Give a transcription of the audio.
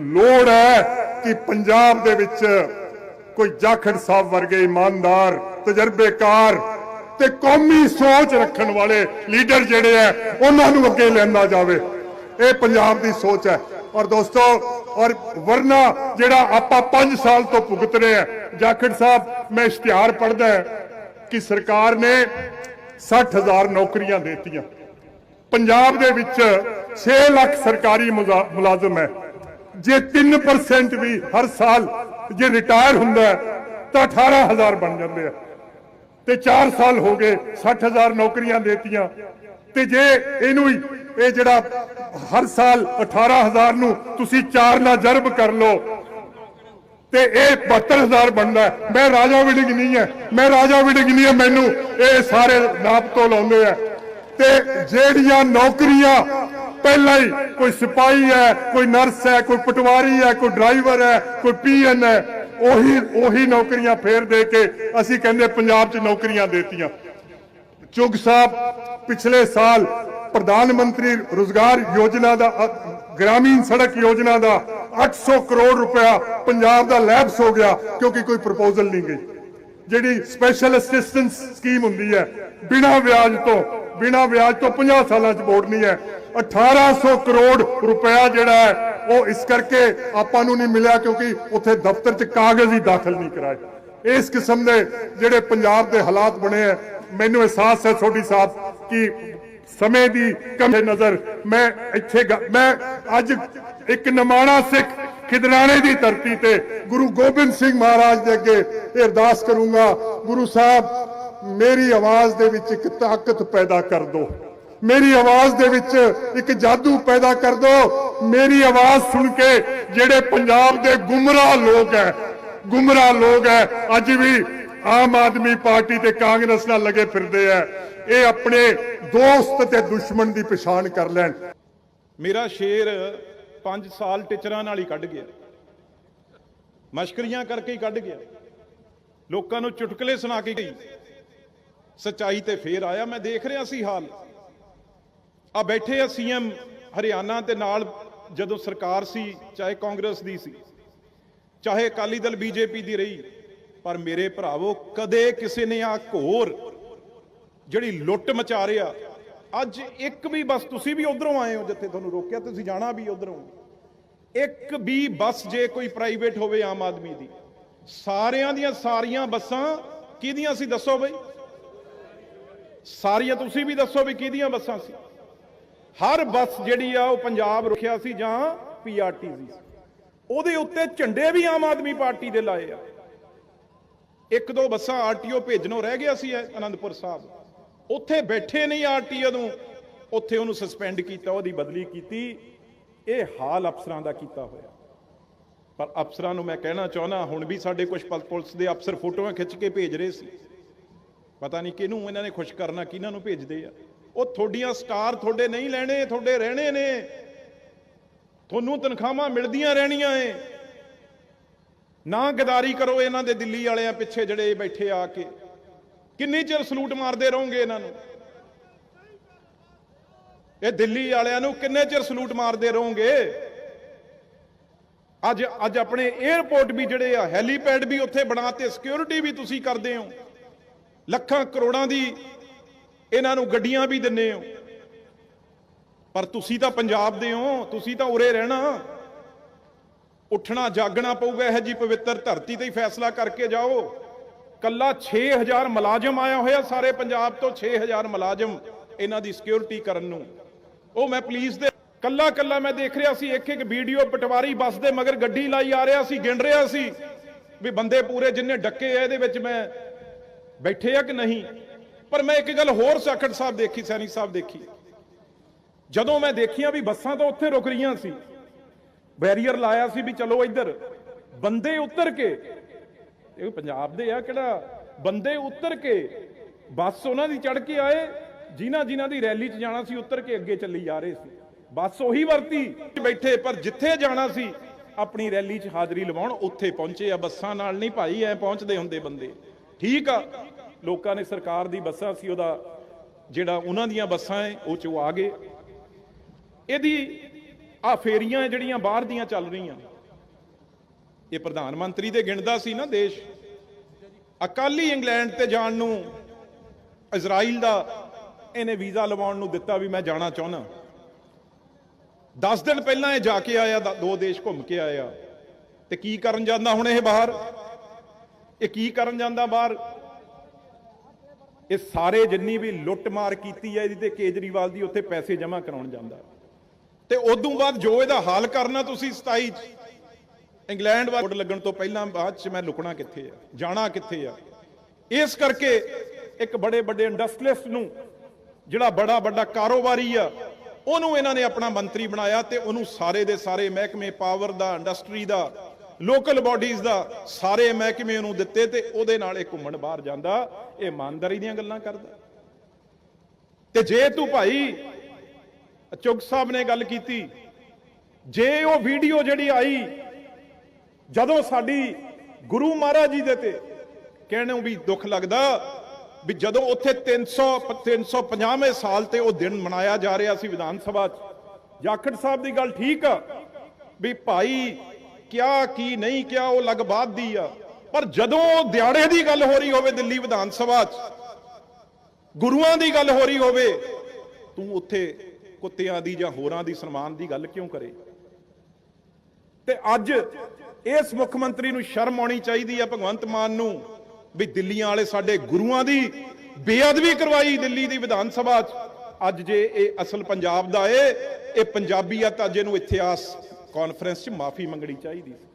ਲੋੜ ਹੈ ਕਿ ਪੰਜਾਬ ਦੇ ਵਿੱਚ ਕੋਈ ਜਾਖੜ ਸਾਹਿਬ ਵਰਗੇ ਇਮਾਨਦਾਰ, ਤਜਰਬੇਕਾਰ ਤੇ ਕੌਮੀ ਸੋਚ ਰੱਖਣ ਵਾਲੇ ਲੀਡਰ ਜਿਹੜੇ ਆ ਉਹਨਾਂ ਨੂੰ ਅੱਗੇ ਲਿਆਂਦਾ ਜਾਵੇ। ਇਹ ਪੰਜਾਬ ਦੀ ਸੋਚ ਹੈ। ਔਰ ਦੋਸਤੋ, ਔਰ ਵਰਨਾ ਜਿਹੜਾ ਆਪਾਂ 5 ਸਾਲ ਤੋਂ ਭੁਗਤ ਰਹੇ ਆ ਜਾਖੜ ਸਾਹਿਬ, ਮੈਂ ਇਸ਼ਤਿਹਾਰ ਪੜਦਾ ਕਿ ਸਰਕਾਰ ਨੇ 60000 ਨੌਕਰੀਆਂ ਦੇਤੀਆਂ। ਪੰਜਾਬ ਦੇ ਵਿੱਚ 6 ਲੱਖ ਸਰਕਾਰੀ ਮੁਜ਼ਾ- ਮੁਲਾਜ਼ਮ ਹੈ। ਜੇ 3% ਵੀ ਹਰ ਸਾਲ ਜੇ ਰਿਟਾਇਰ ਹੁੰਦਾ ਹੈ, ਤਾਂ 18000 ਬਣ ਜਾਂਦੇ ਆ। ਤੇ 4 ਸਾਲ ਹੋ ਗਏ 60000 ਨੌਕਰੀਆਂ ਦੇਤੀਆਂ। ਤੇ ਜੇ ਇਹਨੂੰ ਇਹ ਜਿਹੜਾ ਹਰ ਸਾਲ 18000 ਨੂੰ ਤੁਸੀਂ 4 ਨਾਲ ਜਰਬ ਕਰ ਲਓ ਤੇ ਇਹ 72000 ਬਣਦਾ ਮੈਂ ਰਾਜਾ ਵਿਡਿੰਗ ਨਹੀਂ ਹੈ ਮੈਂ ਰਾਜਾ ਵਿਡਿੰਗ ਨਹੀਂ ਹੈ ਮੈਨੂੰ ਇਹ ਸਾਰੇ ਨਾਪ ਤੋਂ ਲਾਉਂਦੇ ਆ। ਤੇ ਜਿਹੜੀਆਂ ਨੌਕਰੀਆਂ ਪਹਿਲਾਂ ਹੀ ਕੋਈ ਸਿਪਾਹੀ ਹੈ, ਕੋਈ ਨਰਸ ਹੈ, ਕੋਈ ਪਟਵਾਰੀ ਹੈ, ਕੋਈ ਡਰਾਈਵਰ ਹੈ, ਕੋਈ ਪੀਐਨ ਹੈ, ਉਹੀ ਉਹੀ ਨੌਕਰੀਆਂ ਫੇਰ ਦੇ ਕੇ ਅਸੀਂ ਕਹਿੰਦੇ ਪੰਜਾਬ 'ਚ ਨੌਕਰੀਆਂ ਦੇਤੀਆਂ। ਚੁਗ ਸਾਹਿਬ, ਪਿਛਲੇ ਸਾਲ ਪ੍ਰਧਾਨ ਮੰਤਰੀ ਰੋਜ਼ਗਾਰ ਯੋਜਨਾ ਦਾ ਗ੍ਰਾਮੀਣ ਸੜਕ ਯੋਜਨਾ ਦਾ 800 ਕਰੋੜ ਰੁਪਇਆ ਪੰਜਾਬ ਦਾ ਲੈਪਸ ਹੋ ਗਿਆ ਕਿਉਂਕਿ ਕੋਈ ਪ੍ਰਪੋਜ਼ਲ ਨਹੀਂ ਗਈ। ਜਿਹੜੀ ਸਪੈਸ਼ਲ ਅਸਿਸਟੈਂਸ ਸਕੀਮ ਹੁੰਦੀ ਹੈ, ਬਿਨਾਂ ਵਿਆਜ ਤੋਂ, ਬਿਨਾਂ ਵਿਆਜ ਤੋਂ 50 ਸਾਲਾਂ 'ਚ ਬੋਰਡ ਨਹੀਂ ਹੈ 1800 ਕਰੋੜ ਰੁਪਇਆ ਜਿਹੜਾ ਹੈ, ਉਹ ਇਸ ਕਰਕੇ ਆਪਾਂ ਨੂੰ ਨਹੀਂ ਮਿਲਿਆ ਕਿਉਂਕਿ ਉੱਥੇ ਦਫ਼ਤਰ 'ਚ ਕਾਗਜ਼ ਹੀ ਦਾਖਲ ਨਹੀਂ ਕਰਾਏ। ਇਸ ਕਿਸਮ ਦੇ ਜਿਹੜੇ ਪੰਜਾਬ ਦੇ ਹਾਲਾਤ ਬਣੇ ਆ, ਮੈਨੂੰ ਅਹਿਸਾਸ ਹੈ ਛੋਟੀ ਸਾਹਿਬ ਕਿ ਸਮੇਂ ਦੀ ਕਮੀ ਨਜ਼ਰ ਮੈਂ ਇੱਥੇ ਮੈਂ ਅੱਜ ਇੱਕ ਨਮਾਣਾ ਸਿੱਖ ਖਿਦਰਾਣੇ ਦੀ ਧਰਤੀ ਤੇ ਗੁਰੂ ਗੋਬਿੰਦ ਸਿੰਘ ਮਹਾਰਾਜ ਦੇ ਅੱਗੇ ਇਹ ਅਰਦਾਸ ਕਰੂੰਗਾ, ਗੁਰੂ ਸਾਹਿਬ, ਮੇਰੀ ਆਵਾਜ਼ ਦੇ ਵਿੱਚ ਇੱਕ ਤਾਕਤ ਪੈਦਾ ਕਰ ਦਿਓ। ਮੇਰੀ ਆਵਾਜ਼ ਦੇ ਵਿੱਚ ਇੱਕ ਜਾਦੂ ਪੈਦਾ ਕਰ ਦਿਓ ਮੇਰੀ ਆਵਾਜ਼ ਸੁਣ ਕੇ ਜਿਹੜੇ ਪੰਜਾਬ ਦੇ ਗੁੰਮਰਾਹ ਲੋਕ ਹੈ, ਗੁੰਮਰਾਹ ਲੋਕ ਹੈ, ਅੱਜ ਵੀ ਆਮ ਆਦਮੀ ਪਾਰਟੀ ਤੇ ਕਾਂਗਰਸ ਨਾਲ ਲੱਗੇ ਫਿਰਦੇ ਆ। ਇਹ ਆਪਣੇ ਦੋਸਤ ਤੇ ਦੁਸ਼ਮਣ ਦੀ ਪਛਾਣ ਕਰ ਲੈਣ। ਮੇਰਾ ਸ਼ੇਰ 5 ਸਾਲ ਟਿਚਰਾਂ ਨਾਲ ਹੀ ਕੱਢ ਗਿਆ। ਮਸ਼ਕਰੀਆਂ ਕਰਕੇ ਹੀ ਕੱਢ ਗਿਆ। ਲੋਕਾਂ ਨੂੰ ਚੁਟਕਲੇ ਸੁਣਾ ਕੇ ਗਈ। ਸਚਾਈ ਤੇ ਫੇਰ ਆਇਆ। ਮੈਂ ਦੇਖ ਰਿਹਾ ਸੀ ਹਾਲ। ਆ ਬੈਠੇ ਆ ਸੀਐਮ ਹਰਿਆਣਾ ਤੇ ਨਾਲ ਜਦੋਂ ਸਰਕਾਰ ਸੀ, ਚਾਹੇ ਕਾਂਗਰਸ ਦੀ ਸੀ, ਚਾਹੇ ਅਕਾਲੀ ਦਲ ਬੀਜੇਪੀ ਦੀ ਰਹੀ, ਪਰ ਮੇਰੇ ਭਰਾਵੋ, ਕਦੇ ਕਿਸੇ ਨੇ ਆ ਘੋਰ ਜਿਹੜੀ ਲੁੱਟ ਮਚਾ ਰਿਹਾ ਅੱਜ ਇੱਕ ਵੀ ਬੱਸ ਤੁਸੀਂ ਵੀ ਉਧਰੋਂ ਆਏ ਹੋ ਜਿੱਥੇ ਤੁਹਾਨੂੰ ਰੋਕਿਆ, ਤੁਸੀਂ ਜਾਣਾ ਵੀ ਉਧਰੋਂ। ਇੱਕ ਵੀ ਬੱਸ ਜੇ ਕੋਈ ਪ੍ਰਾਈਵੇਟ ਹੋਵੇ ਆਮ ਆਦਮੀ ਦੀ, ਸਾਰਿਆਂ ਦੀਆਂ ਸਾਰੀਆਂ ਬੱਸਾਂ ਕਿਹਦੀਆਂ ਸੀ ਦੱਸੋ ਬਈ? ਸਾਰੀਆਂ ਤੁਸੀਂ ਵੀ ਦੱਸੋ ਵੀ ਕਿਹਦੀਆਂ ਬੱਸਾਂ ਸੀ? ਹਰ ਬੱਸ ਜਿਹੜੀ ਆ ਉਹ ਪੰਜਾਬ ਰੁਕਿਆ ਸੀ ਜਾਂ ਪੀਆਰਟੀਸੀ ਸੀ। ਉਹਦੇ ਉੱਤੇ ਝੰਡੇ ਵੀ ਆਮ ਆਦਮੀ ਪਾਰਟੀ ਦੇ ਲਾਏ ਆ। ਇੱਕ ਦੋ ਬੱਸਾਂ ਆਰਟੀਓ ਭੇਜਣੋਂ ਰਹਿ ਗਿਆ ਸੀ ਅਨੰਦਪੁਰ ਸਾਹਿਬ। ਉੱਥੇ ਬੈਠੇ ਨਹੀਂ ਆਰਟੀਓ ਨੂੰ। ਉੱਥੇ ਉਹਨੂੰ ਸਸਪੈਂਡ ਕੀਤਾ, ਉਹਦੀ ਬਦਲੀ ਕੀਤੀ। ਇਹ ਹਾਲ ਅਫਸਰਾਂ ਦਾ ਕੀਤਾ ਹੋਇਆ। ਪਰ ਅਫਸਰਾਂ ਨੂੰ ਮੈਂ ਕਹਿਣਾ ਚਾਹੁੰਦਾ, ਹੁਣ ਵੀ ਸਾਡੇ ਕੁਝ ਪੁਲਿਸ ਦੇ ਅਫਸਰ ਫੋਟੋਆਂ ਖਿੱਚ ਕੇ ਭੇਜ ਰਹੇ ਸੀ। ਪਤਾ ਨਹੀਂ ਕਿਹਨੂੰ ਇਹਨਾਂ ਨੇ ਖੁਸ਼ ਕਰਨਾ, ਕਿਹਨਾਂ ਨੂੰ ਭੇਜਦੇ ਆ। ਉਹ ਤੁਹਾਡੀਆਂ ਸਟਾਰ ਤੁਹਾਡੇ ਨਹੀਂ ਲੈਣੇ, ਤੁਹਾਡੇ ਰਹਿਣੇ ਨੇ। ਤੁਹਾਨੂੰ ਤਨਖਾਹਾਂ ਮਿਲਦੀਆਂ ਰਹਿਣੀਆਂ ਏ। ਨਾ ਗਦਾਰੀ ਕਰੋ ਇਹਨਾਂ ਦੇ ਦਿੱਲੀ ਵਾਲਿਆਂ ਪਿੱਛੇ ਜਿਹੜੇ ਬੈਠੇ ਆ ਕੇ। ਕਿੰਨੀ ਚਿਰ ਸਲੂਟ ਮਾਰਦੇ ਰਹੋਗੇ ਇਹਨਾਂ ਨੂੰ? ਇਹ ਦਿੱਲੀ ਵਾਲਿਆਂ ਨੂੰ ਕਿੰਨੇ ਚਿਰ ਸਲੂਟ ਮਾਰਦੇ ਰਹੋਗੇ? ਅੱਜ ਅੱਜ ਆਪਣੇ 에어ਪੋਰਟ ਵੀ ਜਿਹੜੇ ਆ, ਹੈਲੀਪੈਡ ਵੀ ਉੱਥੇ ਬਣਾਤੇ ਸਿਕਿਉਰਿਟੀ ਵੀ ਤੁਸੀਂ ਕਰਦੇ ਹੋ। ਲੱਖਾਂ ਕਰੋੜਾਂ ਦੀ ਇਹਨਾਂ ਨੂੰ ਗੱਡੀਆਂ ਵੀ ਦਿੰਨੇ ਹੋ। ਪਰ ਤੁਸੀਂ ਤਾਂ ਪੰਜਾਬ ਦੇ ਹੋ, ਤੁਸੀਂ ਤਾਂ ਉਰੇ ਰਹਿਣਾ। ਉੱਠਣਾ, ਜਾਗਣਾ ਪਊਗਾ, ਇਹ ਜੀ ਪਵਿੱਤਰ ਧਰਤੀ ਤੇ ਹੀ ਫੈਸਲਾ ਕਰਕੇ ਜਾਓ। ਕੱਲਾ 6000 ਮੁਲਾਜ਼ਮ ਆਇਆ ਹੋਇਆ ਸਾਰੇ ਪੰਜਾਬ ਤੋਂ 6000 ਮੁਲਾਜ਼ਮ ਇਹਨਾਂ ਦੀ ਸਿਕਿਉਰਿਟੀ ਕਰਨ ਨੂੰ। ਉਹ ਮੈਂ ਪੁਲਿਸ ਦੇ ਕੱਲਾ ਕੱਲਾ ਮੈਂ ਦੇਖ ਰਿਹਾ ਸੀ ਇੱਕ ਇੱਕ ਵੀਡੀਓ ਪਟਵਾਰੀ ਬੱਸ ਦੇ ਮਗਰ ਗੱਡੀ ਲਾਈ ਆ ਰਿਹਾ ਸੀ, ਗਿਣ ਰਿਹਾ ਸੀ। ਵੀ ਬੰਦੇ ਪੂਰੇ ਜਿੰਨੇ ਡੱਕੇ ਆ, ਇਹਦੇ ਵਿੱਚ ਮੈਂ ਬੈਠੇ ਆ ਕਿ ਨਹੀਂ? ਪਰ ਮੈਂ ਇੱਕ ਗੱਲ ਹੋਰ ਸਾਖੜ ਸਾਹਿਬ ਦੇਖੀ ਸੈਣੀ ਸਾਹਿਬ ਦੇਖੀ। ਜਦੋਂ ਮੈਂ ਦੇਖੀਆਂ ਵੀ ਬੱਸਾਂ ਤਾਂ ਉੱਥੇ ਰੁਕ ਰਹੀਆਂ ਸੀ, ਬੈਰੀਅਰ ਲਾਇਆ ਸੀ ਵੀ ਚਲੋ ਇੱਧਰ, ਬੰਦੇ ਉਤਰ ਕੇ, ਇਹ ਪੰਜਾਬ ਦੇ ਆ ਕਿਹੜਾ, ਬੰਦੇ ਉਤਰ ਕੇ, ਬੱਸ ਉਹਨਾਂ ਦੀ ਚੜ ਕੇ ਆਏ, ਜਿਨ੍ਹਾਂ ਜਿਨ੍ਹਾਂ ਦੀ ਰੈਲੀ 'ਚ ਜਾਣਾ ਸੀ ਉੱਤਰ ਕੇ ਅੱਗੇ ਚੱਲੀ ਜਾ ਰਹੇ ਸੀ। ਬੱਸ ਉਹੀ ਵਰਤੀ, ਬੈਠੇ ਪਰ ਜਿੱਥੇ ਜਾਣਾ ਸੀ, ਆਪਣੀ ਰੈਲੀ 'ਚ ਹਾਜ਼ਰੀ ਲਵਾਉਣ, ਉੱਥੇ ਪਹੁੰਚੇ ਆ ਬੱਸਾਂ ਨਾਲ, ਨਹੀਂ ਭਾਈ ਐ ਪਹੁੰਚਦੇ ਹੁੰਦੇ ਬੰਦੇ। ਠੀਕ ਆ ਲੋਕਾਂ ਨੇ ਸਰਕਾਰ ਦੀ ਬੱਸਾਂ ਸੀ, ਉਹਦਾ ਜਿਹੜਾ ਉਹਨਾਂ ਦੀਆਂ ਬੱਸਾਂ ਐ, ਉਹ ਚੋਂ ਆ ਗਏ। ਇਹਦੀ ਆ ਫੇਰੀਆਂ ਜਿਹੜੀਆਂ ਬਾਹਰ ਦੀਆਂ ਚੱਲ ਰਹੀਆਂ, ਇਹ ਪ੍ਰਧਾਨ ਮੰਤਰੀ ਦੇ ਗਿਣਦਾ ਸੀ ਨਾ ਦੇਸ਼। ਅਕਾਲੀ ਇੰਗਲੈਂਡ ਤੇ ਜਾਣ ਨੂੰ, ਇਜ਼ਰਾਈਲ ਦਾ ਇਹਨੇ ਵੀਜ਼ਾ ਲਵਾਉਣ ਨੂੰ ਦਿੱਤਾ ਵੀ ਮੈਂ ਜਾਣਾ ਚਾਹੁੰਦਾ। 10 ਦਿਨ ਪਹਿਲਾਂ ਇਹ ਜਾ ਕੇ ਆਇਆ ਦ- ਦੋ ਦੇਸ਼ ਘੁੰਮ ਕੇ ਆਇਆ। ਤੇ ਕੀ ਕਰਨ ਜਾਂਦਾ ਹੁਣ ਇਹ ਬਾਹਰ? ਇਹ ਕੀ ਕਰਨ ਜਾਂਦਾ ਬਾਹਰ? ਇਹ ਸਾਰੇ ਜਿੰਨੀ ਵੀ ਲੁੱਟਮਾਰ ਕੀਤੀ ਹੈ ਇਹਦੀ ਤੇ ਕੇਜਰੀਵਾਲ ਦੀ, ਉੱਥੇ ਪੈਸੇ ਜਮ੍ਹਾਂ ਕਰਾਉਣ ਜਾਂਦਾ। ਤੇ ਉਦੋਂ ਬਾਅਦ ਜੋ ਇਹਦਾ ਹਾਲ ਕਰਨਾ ਤੁਸੀਂ 27 ਚ ਇੰਗਲੈਂਡ ਵਾਰ ਲੱਗਣ ਤੋਂ ਪਹਿਲਾਂ ਬਾਅਦ ਚ ਮੈਂ ਲੁਕਣਾ ਕਿੱਥੇ ਆ, ਜਾਣਾ ਕਿੱਥੇ ਆ। ਇਸ ਕਰਕੇ ਇੱਕ ਬੜੇ ਵੱਡੇ ਇੰਡਸਟਰੀਲਿਸਟ ਨੂੰ, ਜਿਹੜਾ ਬੜਾ ਵੱਡਾ ਕਾਰੋਬਾਰੀ ਆ, ਉਹਨੂੰ ਇਹਨਾਂ ਨੇ ਆਪਣਾ ਮੰਤਰੀ ਬਣਾਇਆ ਤੇ ਉਹਨੂੰ ਸਾਰੇ ਦੇ ਸਾਰੇ ਮਹਿਕਮੇ, ਪਾਵਰ ਦਾ, ਇੰਡਸਟਰੀ ਦਾ ਲੋਕਲ ਬਾਡੀਜ਼ ਦਾ ਸਾਰੇ ਮਹਿਕਮੇ ਨੂੰ ਦਿੱਤੇ ਤੇ ਉਹਦੇ ਨਾਲ ਇਹ ਘੁੰਮਣ ਬਾਹਰ ਜਾਂਦਾ, ਇਹ ਇਮਾਨਦਾਰੀ ਦੀਆਂ ਗੱਲਾਂ ਕਰਦਾ। ਤੇ ਜੇ ਤੂੰ ਭਾਈ ਚੁਗ ਸਾਹਿਬ ਨੇ ਗੱਲ ਕੀਤੀ, ਜੇ ਉਹ ਵੀਡੀਓ ਜਿਹੜੀ ਆਈ, ਜਦੋਂ ਸਾਡੀ ਗੁਰੂ ਮਹਾਰਾਜ ਜੀ ਦੇ ਤੇ ਕਹਿਣੋਂ ਵੀ ਦੁੱਖ ਲੱਗਦਾ, ਵੀ ਜਦੋਂ ਉੱਥੇ 300 350ਵੇਂ ਸਾਲ ਤੇ ਉਹ ਦਿਨ ਮਨਾਇਆ ਜਾ ਰਿਹਾ ਸੀ ਵਿਧਾਨ ਸਭਾ 'ਚ, ਜਾਖੜ ਸਾਹਿਬ ਦੀ ਗੱਲ ਠੀਕ ਆ, ਵੀ ਭਾਈ ਕਿਆ, ਕੀ ਨਹੀਂ ਕਿਹਾ ਉਹ ਲੱਗ ਬਾਤ ਦੀ ਆ। ਪਰ ਜਦੋਂ ਦਿਹਾੜੇ ਦੀ ਗੱਲ ਹੋ ਰਹੀ ਹੋਵੇ ਦਿੱਲੀ ਵਿਧਾਨ ਸਭਾ 'ਚ, ਗੁਰੂਆਂ ਦੀ ਗੱਲ ਹੋ ਰਹੀ ਹੋਵੇ, ਤੂੰ ਉੱਥੇ ਕੁੱਤਿਆਂ ਦੀ ਜਾਂ ਹੋਰਾਂ ਦੀ ਸਨਮਾਨ ਦੀ ਗੱਲ ਕਿਉਂ ਕਰੇ? ਤੇ ਅੱਜ ਇਸ ਮੁੱਖ ਮੰਤਰੀ ਨੂੰ ਸ਼ਰਮ ਆਉਣੀ ਚਾਹੀਦੀ ਹੈ ਭਗਵੰਤ ਮਾਨ ਨੂੰ ਵੀ ਦਿੱਲੀਆਂ ਵਾਲੇ ਸਾਡੇ ਗੁਰੂਆਂ ਦੀ ਬੇਅਦਬੀ ਕਰਵਾਈ ਦਿੱਲੀ ਦੀ ਵਿਧਾਨ ਸਭਾ 'ਚ। ਅੱਜ ਜੇ ਇਹ ਅਸਲ ਪੰਜਾਬ ਦਾ ਏ, ਇਹ ਪੰਜਾਬੀਅਤ ਅੱਜ ਇਹਨੂੰ ਇਤਿਹਾਸ ਕਾਨਫਰੰਸ 'ਚ ਮਾਫੀ ਮੰਗਣੀ ਚਾਹੀਦੀ ਸੀ।